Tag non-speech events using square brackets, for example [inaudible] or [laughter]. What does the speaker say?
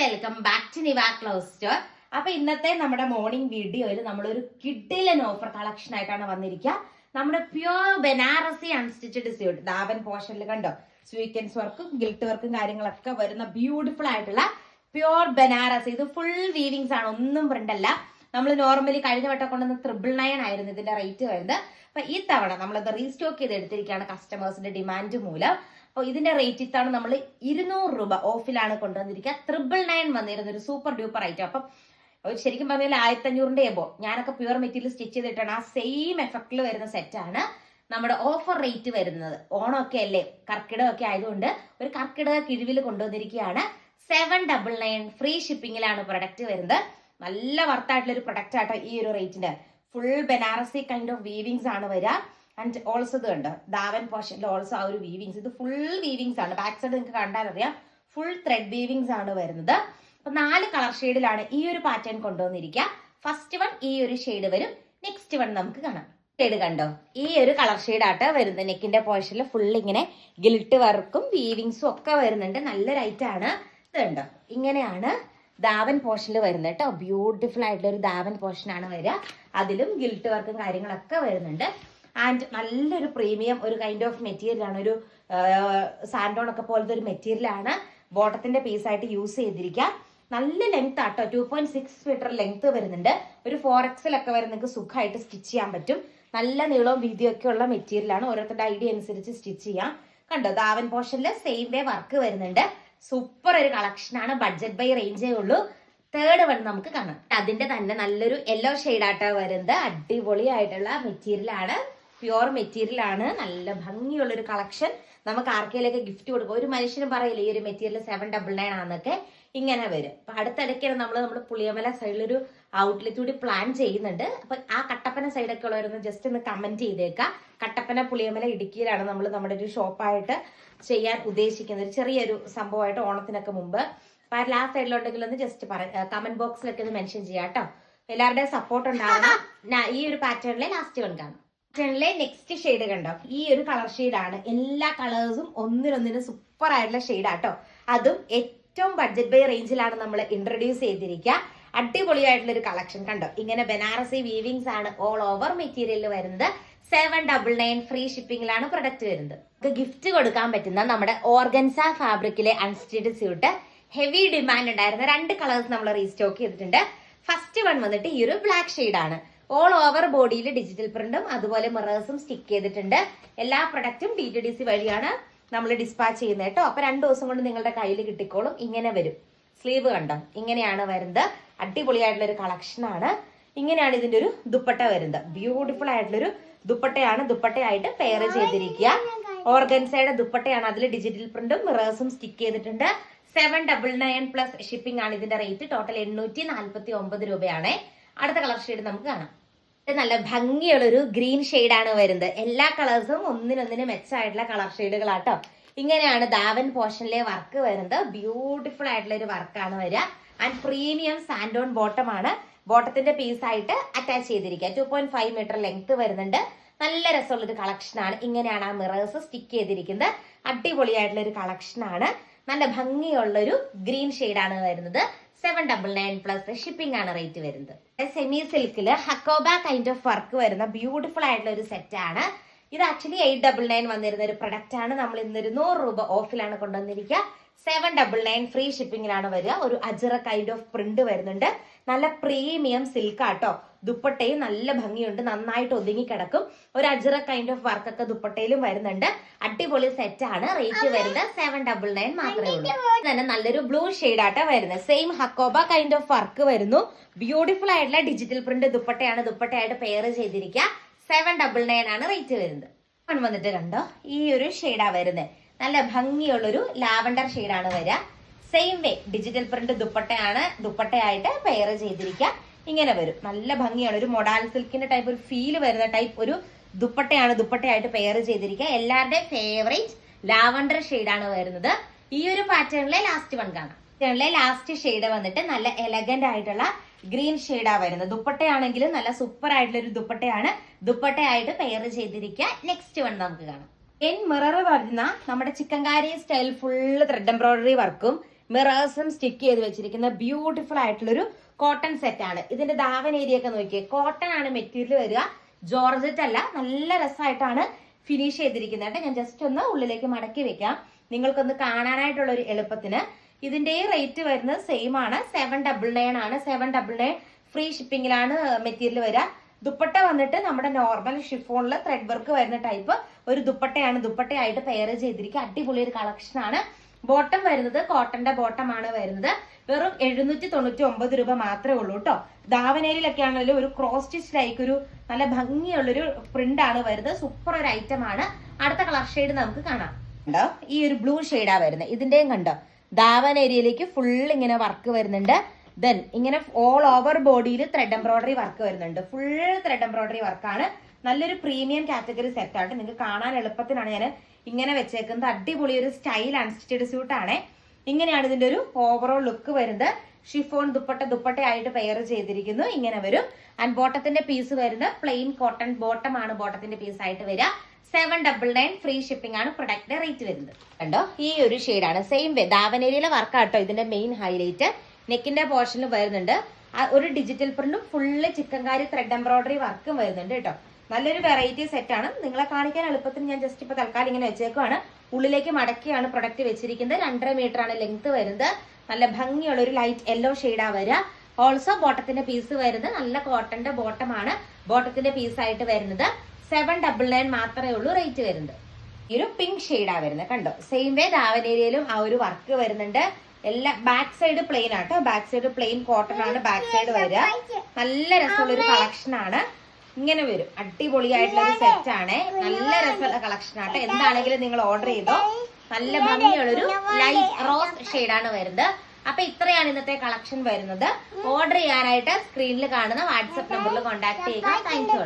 Welcome back to Niva clothes store അപ്പൊ ഇന്നത്തെ നമ്മുടെ മോർണിംഗ് വീഡിയോയിൽ നമ്മളൊരു കിഡിലൻ ഓഫർ കളക്ഷൻ ആയിട്ടാണ് വന്നിരിക്കുക. നമ്മുടെ പ്യോർ ബനാറസി അൺസ്റ്റിച്ചഡ് സ്യൂട്ട് ദാവൻ പോർഷനിൽ കണ്ടോ? സ്വീക്കൻസ് വർക്കും ഗിൽട്ട് വർക്കും കാര്യങ്ങളൊക്കെ വരുന്ന ബ്യൂട്ടിഫുൾ ആയിട്ടുള്ള പ്യോർ ബനാറസി ഇത് ഫുൾ വീവിങ്സ് ആണ് ഒന്നും പ്രിന്റ് അല്ല. നമ്മൾ നോർമലി കഴിഞ്ഞ വട്ടം കൊണ്ടുവന്ന ത്രിബിൾ നയൻ ആയിരുന്നു ഇതിന്റെ റേറ്റ് വരുന്നത്. അപ്പൊ ഈ തവണ നമ്മളത് റീസ്റ്റോക്ക് ചെയ്ത് എടുത്തിരിക്കുകയാണ് കസ്റ്റമേഴ്സിന്റെ ഡിമാൻഡ് മൂലം. അപ്പോൾ ഇതിന്റെ റേറ്റ് ഇത്താണ് നമ്മൾ ഇരുന്നൂറ് രൂപ ഓഫിലാണ് കൊണ്ടുവന്നിരിക്കുക. ട്രിപ്പിൾ നയൻ വന്നിരുന്ന ഒരു സൂപ്പർ ഡ്യൂപ്പർ ഐറ്റം അപ്പം ശരിക്കും പറഞ്ഞാൽ ആയിരത്തി അഞ്ഞൂറിന്റെ എബോ ഞാനൊക്കെ പ്യുവർ മെറ്റീരിയൽ സ്റ്റിച്ച് ചെയ്തിട്ടാണ് ആ സെയിം എഫക്റ്റിൽ വരുന്ന സെറ്റാണ് നമ്മുടെ ഓഫർ റേറ്റ് വരുന്നത്. ഓണമൊക്കെ അല്ലേ? കർക്കിടകമൊക്കെ ആയതുകൊണ്ട് ഒരു കർക്കിടക കിഴിവിൽ കൊണ്ടുവന്നിരിക്കുകയാണ്. സെവൻ ഡബിൾ നയൻ ഫ്രീ ഷിപ്പിംഗിലാണ് പ്രൊഡക്റ്റ് വരുന്നത്. നല്ല വർത്തായിട്ടുള്ള ഒരു പ്രൊഡക്റ്റ് ആട്ടോ ഈ ഒരു റേറ്റിന്റെ full Banarasi kind of weavings ആണ് വരിക. ആൻഡ് ഓൾസോ ഇത് ഉണ്ട് ദാവൻ പോർഷനിൽ ഓൾസോ ആ ഒരു വീവിങ്സ് ഇത് ഫുൾ വീവിങ്സ് ആണ്. ബാക്ക് സൈഡ് നിങ്ങൾക്ക് കണ്ടാൽ അറിയാം ഫുൾ ത്രെഡ് വീവിങ്സ് ആണ് വരുന്നത്. അപ്പൊ നാല് കളർ ഷെയ്ഡിലാണ് ഈ ഒരു പാറ്റേൺ കൊണ്ടുവന്നിരിക്കുക. ഫസ്റ്റ് വൺ ഈ ഒരു ഷെയ്ഡ് വരും. നെക്സ്റ്റ് വൺ നമുക്ക് കാണാം. ഷെയ്ഡ് കണ്ടോ? ഈ ഒരു കളർ ഷെയ്ഡായിട്ട് വരുന്നത്. നെക്കിന്റെ പോർഷനിൽ ഫുൾ ഇങ്ങനെ ഗിൽട്ട് വർക്കും വീവിങ്സും ഒക്കെ വരുന്നുണ്ട്. നല്ല ലൈറ്റ് ആണ്. ഇത് കണ്ടോ? ഇങ്ങനെയാണ് ദാവൻ പോർഷനിൽ വരുന്നത് കേട്ടോ. ബ്യൂട്ടിഫുൾ ആയിട്ടുള്ള ഒരു ദാവൻ പോർഷൻ ആണ് വരിക. അതിലും ഗിൽട്ട് വർക്കും കാര്യങ്ങളൊക്കെ വരുന്നുണ്ട്. ആൻഡ് നല്ലൊരു പ്രീമിയം ഒരു കൈൻഡ് ഓഫ് മെറ്റീരിയൽ ആണ്. ഒരു സാൻഡോൺ ഒക്കെ പോലത്തെ ഒരു മെറ്റീരിയൽ ആണ് ബോട്ടത്തിന്റെ പീസ് ആയിട്ട് യൂസ് ചെയ്തിരിക്കുക. നല്ല ലെങ്ത് ആട്ടോ two point six metre length വരുന്നുണ്ട്. ഒരു ഫോർ എക്സൽ ഒക്കെ വരെ നിങ്ങൾക്ക് സുഖമായിട്ട് സ്റ്റിച്ച് ചെയ്യാൻ പറ്റും. നല്ല നീളവും വീതിയും ഒക്കെ ഉള്ള മെറ്റീരിയൽ ആണ്. ഓരോരുത്തരുടെ ഐഡിയ അനുസരിച്ച് സ്റ്റിച്ച് ചെയ്യാം. കണ്ടോ ദാവൻ പോർഷനിൽ സെയിം വേ വർക്ക് വരുന്നുണ്ട്. സൂപ്പർ ഒരു കളക്ഷൻ ആണ്. ബഡ്ജറ്റ് ബൈ റേഞ്ചേ ഉള്ളൂ. തേർഡ് വൺ നമുക്ക് കാണാം. അതിന്റെ തന്നെ നല്ലൊരു യെല്ലോ ഷെയ്ഡ് ആട്ടോ വരുന്നത്. അടിപൊളിയായിട്ടുള്ള മെറ്റീരിയൽ ആണ്. പ്യുവർ മെറ്റീരിയൽ ആണ്. നല്ല ഭംഗിയുള്ള ഒരു കളക്ഷൻ നമുക്ക് ആർക്കെങ്കിലൊക്കെ ഗിഫ്റ്റ് കൊടുക്കും. ഒരു മനുഷ്യന് പറയില്ല ഈ ഒരു മെറ്റീരിയൽ സെവൻ ഡബിൾ നയൻ ആണെന്നൊക്കെ. ഇങ്ങനെ വരും. അപ്പൊ അടുത്തിടയ്ക്കാണ് നമ്മൾ നമ്മുടെ പുളിയമല സൈഡിലൊരു ഔട്ട്ലെറ്റ് കൂടി പ്ലാൻ ചെയ്യുന്നുണ്ട്. അപ്പൊ ആ കട്ടപ്പന സൈഡൊക്കെ ഉള്ളവരൊന്ന് ജസ്റ്റ് ഒന്ന് കമന്റ് ചെയ്തേക്കാം. കട്ടപ്പന പുളിയമല ഇടുക്കിയിലാണ് നമ്മൾ നമ്മുടെ ഒരു ഷോപ്പായിട്ട് ചെയ്യാൻ ഉദ്ദേശിക്കുന്നത്. ഒരു ചെറിയൊരു സംഭവമായിട്ട് ഓണത്തിനൊക്കെ മുമ്പ്. അപ്പൊ ആ ലാസ്റ്റ് സൈഡിലുണ്ടെങ്കിൽ ഒന്ന് ജസ്റ്റ് പറ കമന്റ് ബോക്സിലൊക്കെ ഒന്ന് മെൻഷൻ ചെയ്യാം കേട്ടോ. എല്ലാവരുടെയും സപ്പോർട്ട് ഉണ്ടാവണം. [laughs] ഈ ഒരു പാറ്റേണിലെ ലാസ്റ്റ് വൺ കാണാം. പാറ്റേണിലെ നെക്സ്റ്റ് ഷെയ്ഡ് കണ്ടോ? ഈ ഒരു കളർ ഷെയ്ഡാണ് എല്ലാ കളേഴ്സും ഒന്നിനൊന്നിന് സൂപ്പർ ആയിട്ടുള്ള ഷെയ്ഡാട്ടോ അതും ഏറ്റവും ബഡ്ജറ്റ് ബൈ റേഞ്ചിലാണ് നമ്മൾ ഇൻട്രൊഡ്യൂസ് ചെയ്തിരിക്കുക അടിപൊളിയായിട്ടുള്ള ഒരു കളക്ഷൻ കണ്ടോ? ഇങ്ങനെ ബനാറസി വീവിങ്സ് ആണ് ഓൾ ഓവർ മെറ്റീരിയലിൽ വരുന്നത്. സെവൻ ഡബിൾ നയൻ ഫ്രീ ഷിപ്പിംഗിലാണ് പ്രൊഡക്റ്റ് വരുന്നത്. ഗിഫ്റ്റ് കൊടുക്കാൻ പറ്റുന്ന നമ്മുടെ ഓർഗൻസ ഫാബ്രിക്കിലെ അൺസ്റ്റിഡ് സ്യൂട്ട് ഹെവി ഡിമാൻഡ് ഉണ്ടായിരുന്ന രണ്ട് കളേഴ്സ് നമ്മൾ റീസ്റ്റോക്ക് ചെയ്തിട്ടുണ്ട്. ഫസ്റ്റ് വൺ വന്നിട്ട് ഈ ഒരു ബ്ലാക്ക് ആണ്. ഓൾ ഓവർ ബോഡിയിൽ ഡിജിറ്റൽ പ്രിന്റും അതുപോലെ മിറേഴ്സും സ്റ്റിക്ക് ചെയ്തിട്ടുണ്ട്. എല്ലാ പ്രൊഡക്റ്റും ഡി ടി ഡി സി വഴിയാണ് നമ്മൾ ഡിസ്പാച്ച് ചെയ്യുന്നത് കേട്ടോ. അപ്പൊ രണ്ടു ദിവസം കൊണ്ട് നിങ്ങളുടെ കയ്യിൽ കിട്ടിക്കോളും. ഇങ്ങനെ വരും. സ്ലീവ് കണ്ടോ? ഇങ്ങനെയാണ് വരുന്നത്. അടിപൊളിയായിട്ടുള്ള ഒരു കളക്ഷൻ ആണ്. ഇങ്ങനെയാണ് ഇതിന്റെ ഒരു ദുപ്പട്ട വരുന്നത്. ബ്യൂട്ടിഫുൾ ആയിട്ടുള്ളൊരു ദുപ്പട്ടയാണ്. ദുപ്പട്ടയായിട്ട് പെയർ ചെയ്തിരിക്കുക. ഓർഗൻസയുടെ ദുപ്പട്ടയാണ്. അതിൽ ഡിജിറ്റൽ പ്രിന്റും മിറേഴ്സും സ്റ്റിക്ക് ചെയ്തിട്ടുണ്ട്. Seven double nine plus shipping ആണ് ഇതിന്റെ റേറ്റ് ടോട്ടൽ എണ്ണൂറ്റി നാല്പത്തി ഒമ്പത് രൂപയാണ്. അടുത്ത കളർ ഷെയ്ഡ് നമുക്ക് കാണാം. നല്ല ഭംഗിയുള്ളൊരു ഗ്രീൻ ആണ് വരുന്നത്. എല്ലാ കളേഴ്സും ഒന്നിനൊന്നിന് മെച്ചമായിട്ടുള്ള കളർ ഷെയ്ഡുകളാട്ടോ. ഇങ്ങനെയാണ് ദാവൻ പോർഷനിലെ വർക്ക് വരുന്നത്. ബ്യൂട്ടിഫുൾ ആയിട്ടുള്ള ഒരു വർക്കാണ് വരിക. ആൻഡ് പ്രീമിയം സാൻഡോൺ ബോട്ടം ആണ്. ബോട്ടത്തിന്റെ പീസ് ആയിട്ട് അറ്റാച്ച് ചെയ്തിരിക്കുക. Two point five metre length വരുന്നുണ്ട്. നല്ല രസമുള്ള ഒരു കളക്ഷൻ ആണ്. ഇങ്ങനെയാണ് ആ മിറേഴ്സ് സ്റ്റിക്ക് ചെയ്തിരിക്കുന്നത്. അടിപൊളിയായിട്ടുള്ള ഒരു കളക്ഷൻ ആണ്. നല്ല ഭംഗിയുള്ള ഒരു ഗ്രീൻ ആണ് വരുന്നത്. Seven double nine plus shipping ആണ് റേറ്റ് വരുന്നത്. സെമി സിൽക്കിൽ ഹക്കോബ കൈൻഡ് ഓഫ് വർക്ക് വരുന്ന ബ്യൂട്ടിഫുൾ ആയിട്ടുള്ള ഒരു സെറ്റ് ആണ്. ഇത് ആക്ച്വലി എയ്റ്റ് ഡബിൾ നയൻ വന്നിരുന്ന ഒരു പ്രൊഡക്റ്റ് ആണ്. നമ്മൾ ഇന്നൊരു നൂറ് രൂപ ഓഫിലാണ് കൊണ്ടുവന്നിരിക്കുക. സെവൻ ഡബിൾ നയൻ ഫ്രീ ഷിപ്പിംഗിലാണ് വരിക. ഒരു അജറ കൈൻഡ് ഓഫ് പ്രിന്റ് വരുന്നുണ്ട്. നല്ല പ്രീമിയം സിൽക്ക് ആട്ടോ ദുപ്പട്ടയും നല്ല ഭംഗിയുണ്ട്. നന്നായിട്ട് ഒതുങ്ങി കിടക്കും. ഒരു അജറ കൈൻഡ് ഓഫ് വർക്ക് ഒക്കെ ദുപ്പട്ടയിലും വരുന്നുണ്ട്. അടിപൊളി സെറ്റ് ആണ്. റേറ്റ് വരുന്നത് സെവൻ ഡബിൾ നയൻ മാത്രമേ ഉള്ളൂ. തന്നെ നല്ലൊരു ബ്ലൂ ഷെയ്ഡ് ആട്ടോ വരുന്നത്. Same Hakoba kind of work വരുന്നു. ബ്യൂട്ടിഫുൾ ആയിട്ടുള്ള ഡിജിറ്റൽ പ്രിന്റ് ദുപ്പട്ടയാണ്. ദുപ്പട്ടയായിട്ട് പെയർ ചെയ്തിരിക്കുക. സെവൻ ഡബിൾ നയൻ ആണ് റേറ്റ് വരുന്നത്. വന്നിട്ട് കണ്ടോ? ഈ ഒരു ഷെയ്ഡാ വരുന്നത്. നല്ല ഭംഗിയുള്ളൊരു ലാവണ്ടർ ഷെയ്ഡാണ് വരിക. സെയിം വേ ഡിജിറ്റൽ പ്രിന്റ് ദുപ്പട്ടയാണ് ദുപ്പട്ടയായിട്ട് പെയർ ചെയ്തിരിക്കുക. ഇങ്ങനെ വരും. നല്ല ഭംഗിയാണ്. ഒരു മൊഡാൽ സിൽക്കിന്റെ ടൈപ്പ് ഒരു ഫീൽ വരുന്ന ടൈപ്പ് ഒരു ദുപ്പട്ടയാണ് ദുപ്പട്ടയായിട്ട് പെയർ ചെയ്തിരിക്കുക. എല്ലാവരുടെയും ഫേവറേറ്റ് ലാവണ്ടർ ആണ് വരുന്നത്. ഈ ഒരു പാറ്റേണിലെ ലാസ്റ്റ് വൺ കാണാം. ലാസ്റ്റ് ഷെയ്ഡ് വന്നിട്ട് നല്ല എലഗന്റ് ആയിട്ടുള്ള ഗ്രീൻ ഷെയ്ഡാ വരുന്നത്. ദുപ്പട്ടയാണെങ്കിലും നല്ല സൂപ്പർ ആയിട്ടുള്ള ഒരു ദുപ്പട്ടയാണ് ദുപ്പട്ടയായിട്ട് പെയർ ചെയ്തിരിക്കുക. നെക്സ്റ്റ് വൺ നമുക്ക് കാണാം. എൻ മിറർ വരുന്ന നമ്മുടെ chikankari style full thread embroidery വർക്കും മിറേഴ്സും സ്റ്റിക്ക് ചെയ്ത് വെച്ചിരിക്കുന്ന ബ്യൂട്ടിഫുൾ ആയിട്ടുള്ളൊരു കോട്ടൺ സെറ്റ് ആണ്. ഇതിന്റെ ദാവൻ ഏരിയ ഒക്കെ നോക്കിയേ. കോട്ടൺ ആണ് മെറ്റീരിയൽ വരിക. ജോർജറ്റ് അല്ല നല്ല രസമായിട്ടാണ് ഫിനിഷ് ചെയ്തിരിക്കുന്നത് കേട്ടോ. ഞാൻ ജസ്റ്റ് ഒന്ന് ഉള്ളിലേക്ക് മടക്കി വെക്കാം. നിങ്ങൾക്കൊന്ന് കാണാനായിട്ടുള്ള ഒരു എളുപ്പത്തിന്. ഇതിന്റെ റേറ്റ് വരുന്നത് സെയിം ആണ്. സെവൻ ഡബിൾ നയൻ ആണ്. സെവൻ ഡബിൾ നയൻ ഫ്രീ ഷിപ്പിംഗിലാണ് മെറ്റീരിയൽ വരിക. ദുപ്പട്ട വന്നിട്ട് നമ്മുടെ നോർമൽ ഷിഫോണിൽ ത്രെഡ് വർക്ക് വരുന്ന ടൈപ്പ് ഒരു ദുപ്പട്ടയാണ്. ദുപ്പട്ടയായിട്ട് പെയർ ചെയ്തിരിക്കുക. അടിപൊളി ഒരു കളക്ഷൻ ആണ്. ബോട്ടം വരുന്നത് കോട്ടന്റെ ബോട്ടം ആണ് വരുന്നത്. വെറും എഴുന്നൂറ്റി തൊണ്ണൂറ്റി ഒമ്പത് രൂപ മാത്രമേ ഉള്ളൂ കേട്ടോ ദാവനേരിയിലൊക്കെ ആണെങ്കിലും ഒരു ക്രോസ് സ്റ്റിച്ച് ലൈക്ക് ഒരു നല്ല ഭംഗിയുള്ളൊരു പ്രിന്റ് ആണ് വരുന്നത്. സൂപ്പർ ഒരു ഐറ്റം ആണ്. അടുത്ത കളർ ഷെയ്ഡ് നമുക്ക് കാണാം. കണ്ടോ ഈ ഒരു ബ്ലൂ ഷെയ്ഡാ വരുന്നത്. ഇതിന്റെയും കണ്ടോ? ഏരിയയിലേക്ക് ഫുൾ ഇങ്ങനെ വർക്ക് വരുന്നുണ്ട്. ദെൻ ഇങ്ങനെ ഓൾ ഓവർ ബോഡിയിൽ ത്രെഡ് എംബ്രോയിഡറി വർക്ക് വരുന്നുണ്ട്. ഫുൾ ത്രെഡ് എംബ്രോയിഡറി വർക്കാണ് നല്ലൊരു പ്രീമിയം കാറ്റഗറി സെറ്റ് ആണ് നിങ്ങൾക്ക് കാണാൻ എളുപ്പത്തിനാണ് ഞാൻ ഇങ്ങനെ വെച്ചേക്കുന്നത്. അടിപൊളി ഒരു സ്റ്റൈൽ അൺസ്റ്റിച്ചഡ് സ്യൂട്ട് ആണ്. ഇങ്ങനെയാണ് ഇതിന്റെ ഒരു ഓവറോൾ ലുക്ക് വരുന്നത്. ഷിഫോൺ ദുപ്പട്ട ദുപ്പട്ട ആയിട്ട് പെയർ ചെയ്തിരിക്കുന്നു. ഇങ്ങനെ വരും. ആൻഡ് ബോട്ടത്തിന്റെ പീസ് വരുന്നത് പ്ലെയിൻ കോട്ടൺ ബോട്ടം ആണ് ബോട്ടത്തിന്റെ പീസ് ആയിട്ട് വരിക. Seven double nine free shipping ആണ് പ്രൊഡക്റ്റിന്റെ റേറ്റ് വരുന്നത്. കണ്ടോ? ഈ ഒരു ഷെയ്ഡാണ് സെയിം വേ ദാവനേരിയിലെ വർക്കാട്ടോ ഇതിന്റെ മെയിൻ ഹൈലൈറ്റ് നെക്കിന്റെ പോർഷനിൽ വരുന്നുണ്ട്. ഒരു ഡിജിറ്റൽ പ്രിന്റും ഫുള്ള് ചിക്കൻകാരി ത്രെഡ് എംബ്രോയിഡറി വർക്കും വരുന്നുണ്ട് കേട്ടോ. നല്ലൊരു വെറൈറ്റി സെറ്റ് ആണ്. നിങ്ങളെ കാണിക്കാൻ എളുപ്പത്തിന് ഞാൻ ജസ്റ്റ് ഇപ്പൊ തൽക്കാലം ഇങ്ങനെ വെച്ചേക്കുവാണ്. ഉള്ളിലേക്ക് മടക്കിയാണ് പ്രൊഡക്റ്റ് വെച്ചിരിക്കുന്നത്. രണ്ടര മീറ്റർ ആണ് ലെങ്ത് വരുന്നത്. നല്ല ഭംഗിയുള്ള ഒരു ലൈറ്റ് യെല്ലോ ഷെയ്ഡാ വരിക. ഓൾസോ ബോട്ടത്തിന്റെ പീസ് വരുന്നത്. നല്ല കോട്ടന്റെ ബോട്ടമാണ് ബോട്ടത്തിന്റെ പീസ് ആയിട്ട് വരുന്നത്. സെവൻ ഡബിൾ നയൻ മാത്രമേ ഉള്ളൂ റേറ്റ് വരുന്നത്. ഈ ഒരു പിങ്ക് ഷെയ്ഡാ വരുന്നത്. കണ്ടോ? സെയിം വേ ദാവനേരിയയിലും ആ ഒരു വർക്ക് വരുന്നുണ്ട്. എല്ലാ ബാക്ക് സൈഡ് പ്ലെയിൻ ആട്ടോ. ബാക്ക് സൈഡ് പ്ലെയിൻ കോട്ടൺ ആണ് ബാക്ക് സൈഡ് വരിക. നല്ല രസമുള്ള ഒരു കളക്ഷൻ ആണ്. ഇങ്ങനെ വരും. അടിപൊളിയായിട്ടുള്ള ഒരു സെറ്റ് ആണ്. നല്ല രസമുള്ള കളക്ഷൻ ആട്ടോ. എന്താണെങ്കിലും നിങ്ങൾ ഓർഡർ ചെയ്തോ. നല്ല ഭംഗിയുള്ളൊരു ലൈറ്റ് റോസ് ഷെയ്ഡാണ് വരുന്നത്. അപ്പൊ ഇത്രയാണ് ഇന്നത്തെ കളക്ഷൻ വരുന്നത്. ഓർഡർ ചെയ്യാനായിട്ട് സ്ക്രീനിൽ കാണുന്ന വാട്സപ്പ് നമ്പറിൽ കോൺടാക്ട് ചെയ്യുക. Thank you